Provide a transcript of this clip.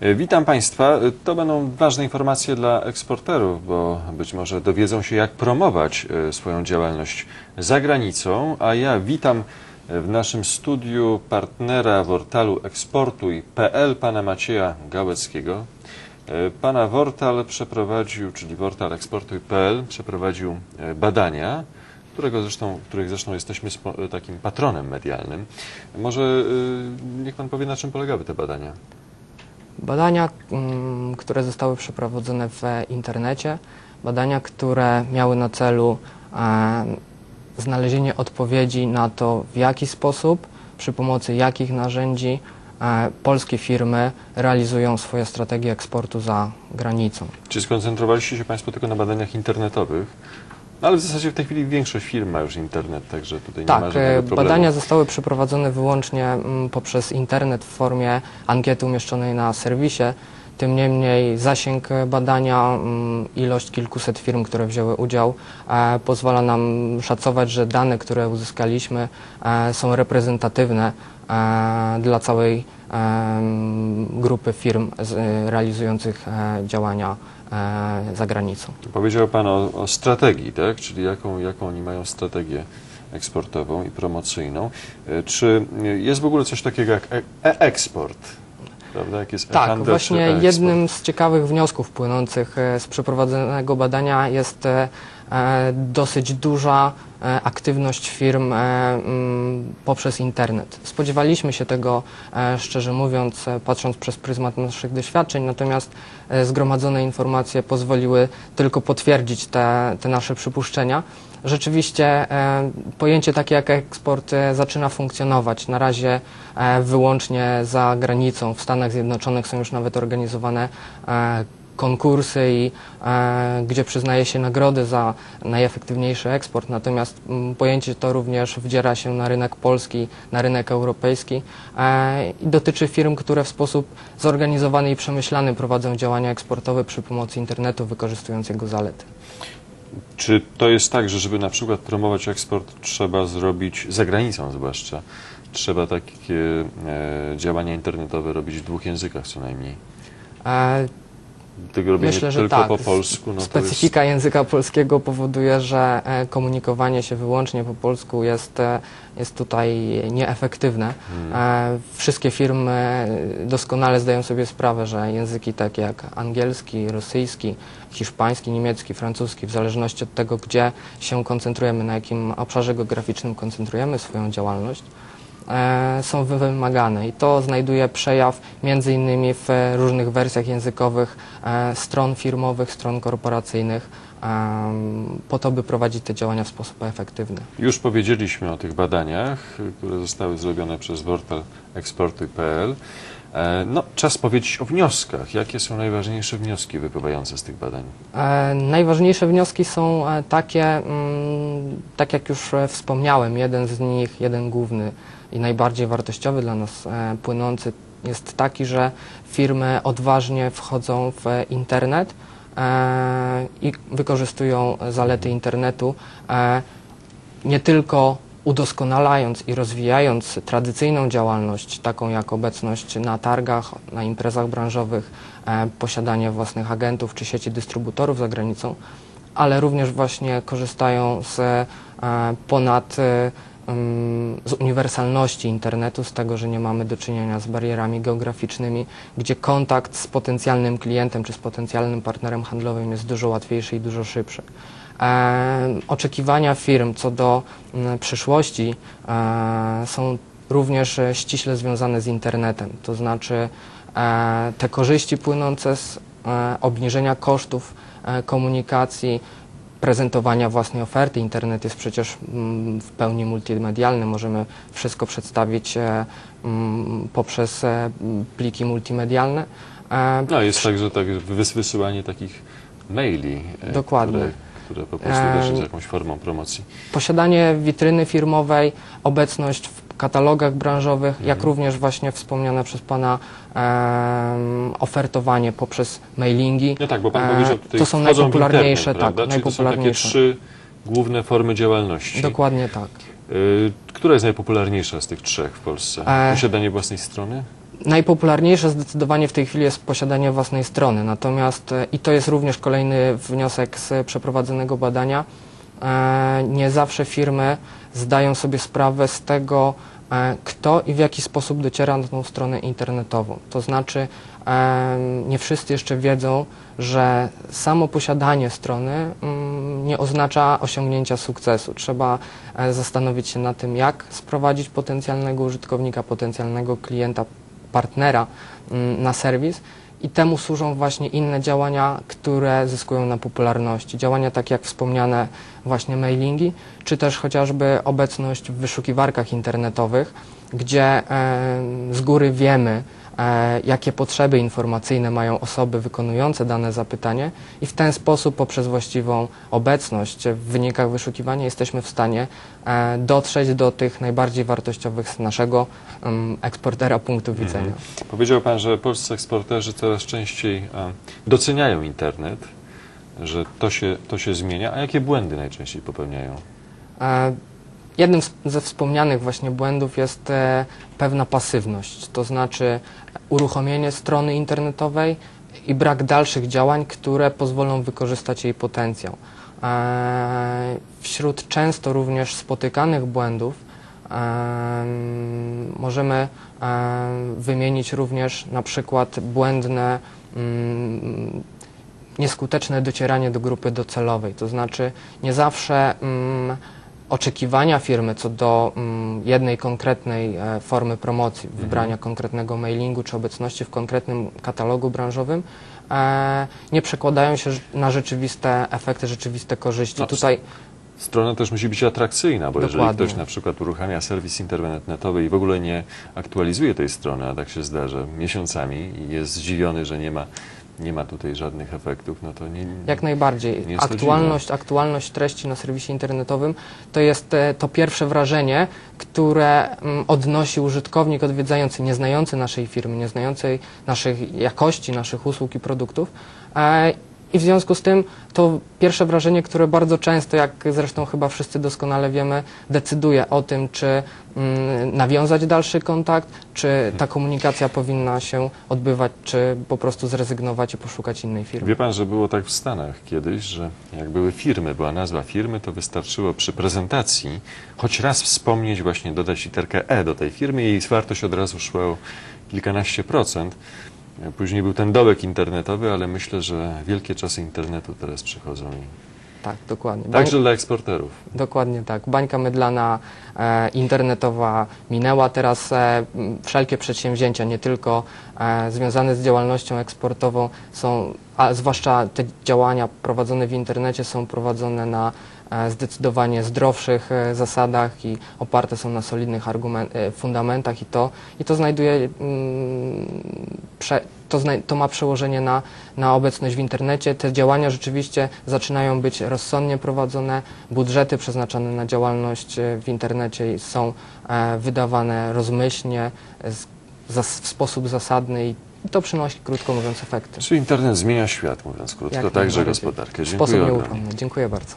E, Witam Państwa. E, To będą ważne informacje dla eksporterów, bo być może dowiedzą się, jak promować e, swoją działalność za granicą. A ja witam w naszym studiu partnera Wortalu Eksportuj.pl, pana Macieja Gałeckiego. Pana Wortal przeprowadził, czyli Wortal Eksportuj.pl przeprowadził badania, którego zresztą, których zresztą jesteśmy takim patronem medialnym. Może niech Pan powie, na czym polegały te badania? Badania, mm, które zostały przeprowadzone w internecie, badania, które miały na celu e, znalezienie odpowiedzi na to, w jaki sposób, przy pomocy jakich narzędzi e, polskie firmy realizują swoje strategie eksportu za granicą. Czy skoncentrowaliście się Państwo tylko na badaniach internetowych? No, ale w zasadzie w tej chwili większość firm ma już internet, także tutaj nie ma Tak, żadnego e, problemu. badania zostały przeprowadzone wyłącznie mm, poprzez internet w formie ankiety umieszczonej na serwisie. Tym niemniej zasięg badania, mm, ilość kilkuset firm, które wzięły udział, e, pozwala nam szacować, że dane, które uzyskaliśmy, e, są reprezentatywne dla całej mm, grupy firm realizujących działania za granicą. Powiedział Pan o, o strategii, tak? Czyli jaką, jaką oni mają strategię eksportową i promocyjną. E, Czy jest w ogóle coś takiego jak e- e-eksport? Prawda? Jak jest Tak, e-handel czy właśnie e-eksport? jednym z ciekawych wniosków płynących e, z przeprowadzonego badania jest e, e, dosyć duża e, aktywność firm e, mm, poprzez internet. Spodziewaliśmy się tego, e, szczerze mówiąc, e, patrząc przez pryzmat naszych doświadczeń, natomiast e, zgromadzone informacje pozwoliły tylko potwierdzić te, te nasze przypuszczenia. Rzeczywiście e, pojęcie takie jak eksport e, zaczyna funkcjonować. Na razie e, wyłącznie za granicą. W Stanach Zjednoczonych są już nawet organizowane e, konkursy, i, e, gdzie przyznaje się nagrody za najefektywniejszy eksport. Natomiast mm, pojęcie to również wdziera się na rynek polski, na rynek europejski e, i dotyczy firm, które w sposób zorganizowany i przemyślany prowadzą działania eksportowe przy pomocy internetu, wykorzystując jego zalety. Czy to jest tak, że żeby na przykład promować eksport, trzeba zrobić, za granicą zwłaszcza, trzeba takie e, działania internetowe robić w dwóch językach co najmniej? E, Tego Myślę, że tylko tak. po polsku, no Specyfika języka polskiego powoduje, że e, komunikowanie się wyłącznie po polsku jest, e, jest tutaj nieefektywne. Hmm. E, Wszystkie firmy doskonale zdają sobie sprawę, że języki takie jak angielski, rosyjski, hiszpański, niemiecki, francuski, w zależności od tego, gdzie się koncentrujemy, na jakim obszarze geograficznym koncentrujemy swoją działalność, są wy- wymagane i to znajduje przejaw między innymi w e, różnych wersjach językowych e, stron firmowych, stron korporacyjnych em, po to, by prowadzić te działania w sposób efektywny. Już powiedzieliśmy o tych badaniach, które zostały zrobione przez portal eksportuj.pl. E, No, czas powiedzieć o wnioskach. Jakie są najważniejsze wnioski wypływające z tych badań? E, Najważniejsze wnioski są e, takie, mm, tak jak już e, wspomniałem, jeden z nich, jeden główny i najbardziej wartościowy dla nas e, płynący jest taki, że firmy odważnie wchodzą w internet e, i wykorzystują zalety internetu e, nie tylko udoskonalając i rozwijając tradycyjną działalność, taką jak obecność na targach, na imprezach branżowych, posiadanie własnych agentów czy sieci dystrybutorów za granicą, ale również właśnie korzystają z ponad z uniwersalności internetu, z tego, że nie mamy do czynienia z barierami geograficznymi, gdzie kontakt z potencjalnym klientem czy z potencjalnym partnerem handlowym jest dużo łatwiejszy i dużo szybszy. Oczekiwania firm co do przyszłości e, są również e, ściśle związane z internetem, to znaczy e, te korzyści płynące z obniżenia kosztów komunikacji, prezentowania własnej oferty. Internet jest przecież mm, w pełni multimedialny, możemy wszystko przedstawić e, mm, poprzez e, pliki multimedialne. E, No, jest tak, że tak wys- wysyłanie takich maili, Dokładnie. Które, które po prostu też jest jakąś formą promocji. posiadanie witryny firmowej, obecność w katalogach branżowych, jak również właśnie wspomniane przez Pana em, ofertowanie poprzez mailingi. No tak, bo Pan E, powiedział tutaj to są najpopularniejsze, internet, tak? Czyli to są takie najpopularniejsze. trzy główne formy działalności. Dokładnie tak. Y, Która jest najpopularniejsza z tych trzech w Polsce? E, Posiadanie własnej strony? Najpopularniejsze zdecydowanie w tej chwili jest posiadanie własnej strony, natomiast e, i to jest również kolejny wniosek z przeprowadzonego badania. E, Nie zawsze firmy zdają sobie sprawę z tego, e, kto i w jaki sposób dociera na tą stronę internetową. To znaczy, e, nie wszyscy jeszcze wiedzą, że samo posiadanie strony mm, nie oznacza osiągnięcia sukcesu. Trzeba zastanowić się nad tym, jak sprowadzić potencjalnego użytkownika, potencjalnego klienta, partnera mm, na serwis. I temu służą właśnie inne działania, które zyskują na popularności. Działania takie jak wspomniane właśnie mailingi, czy też chociażby obecność w wyszukiwarkach internetowych, gdzie e, z góry wiemy, jakie potrzeby informacyjne mają osoby wykonujące dane zapytanie i w ten sposób poprzez właściwą obecność w wynikach wyszukiwania jesteśmy w stanie e, dotrzeć do tych najbardziej wartościowych z naszego em, eksportera punktów widzenia. Powiedział Pan, że polscy eksporterzy coraz częściej e, doceniają internet, że to się, to się zmienia. A jakie błędy najczęściej popełniają? E, Jednym ze wspomnianych właśnie błędów jest e, pewna pasywność, to znaczy uruchomienie strony internetowej i brak dalszych działań, które pozwolą wykorzystać jej potencjał. E, Wśród często również spotykanych błędów em, możemy em, wymienić również na przykład błędne mm, nieskuteczne docieranie do grupy docelowej. To znaczy nie zawsze mm, oczekiwania firmy co do mm, jednej konkretnej e, formy promocji, wybrania konkretnego mailingu czy obecności w konkretnym katalogu branżowym e, nie przekładają się na rzeczywiste efekty, rzeczywiste korzyści. No, Tutaj Strona też musi być atrakcyjna, bo jeżeli Dokładnie. ktoś na przykład uruchamia serwis internetowy i w ogóle nie aktualizuje tej strony, a tak się zdarza miesiącami i jest zdziwiony, że nie ma, nie ma tutaj żadnych efektów, no to nie... Jak najbardziej. Nie Aktualność, aktualność treści na serwisie internetowym to jest e, to pierwsze wrażenie, które mm, odnosi użytkownik odwiedzający, nie znający naszej firmy, nie znający naszych jakości, naszych usług i produktów. I w związku z tym to pierwsze wrażenie, które bardzo często, jak zresztą chyba wszyscy doskonale wiemy, decyduje o tym, czy mm, nawiązać dalszy kontakt, czy ta komunikacja powinna się odbywać, czy po prostu zrezygnować i poszukać innej firmy. Wie pan, że było tak w Stanach kiedyś, że jak były firmy, była nazwa firmy, to wystarczyło przy prezentacji choć raz wspomnieć, właśnie dodać literkę E do tej firmy i jej wartość od razu szła o kilkanaście procent. Później był ten dołek internetowy, ale myślę, że wielkie czasy internetu teraz przychodzą. Tak, dokładnie. Bań- Także dla eksporterów. Dokładnie tak. Bańka mydlana e, internetowa minęła. Teraz e, wszelkie przedsięwzięcia, nie tylko e, związane z działalnością eksportową, są, a zwłaszcza te działania prowadzone w internecie są prowadzone na e, zdecydowanie zdrowszych e, zasadach i oparte są na solidnych argumen- e, fundamentach i to, i to znajduje mm, prze, to, to ma przełożenie na, na obecność w internecie. Te działania rzeczywiście zaczynają być rozsądnie prowadzone. Budżety przeznaczone na działalność e, w internecie są e, wydawane rozmyślnie, e, w sposób zasadny i to przynosi, krótko mówiąc, efekty. Czy internet zmienia świat, mówiąc krótko, Jak także gospodarkę. Sposób Dziękuję nieuchronny. Dziękuję bardzo.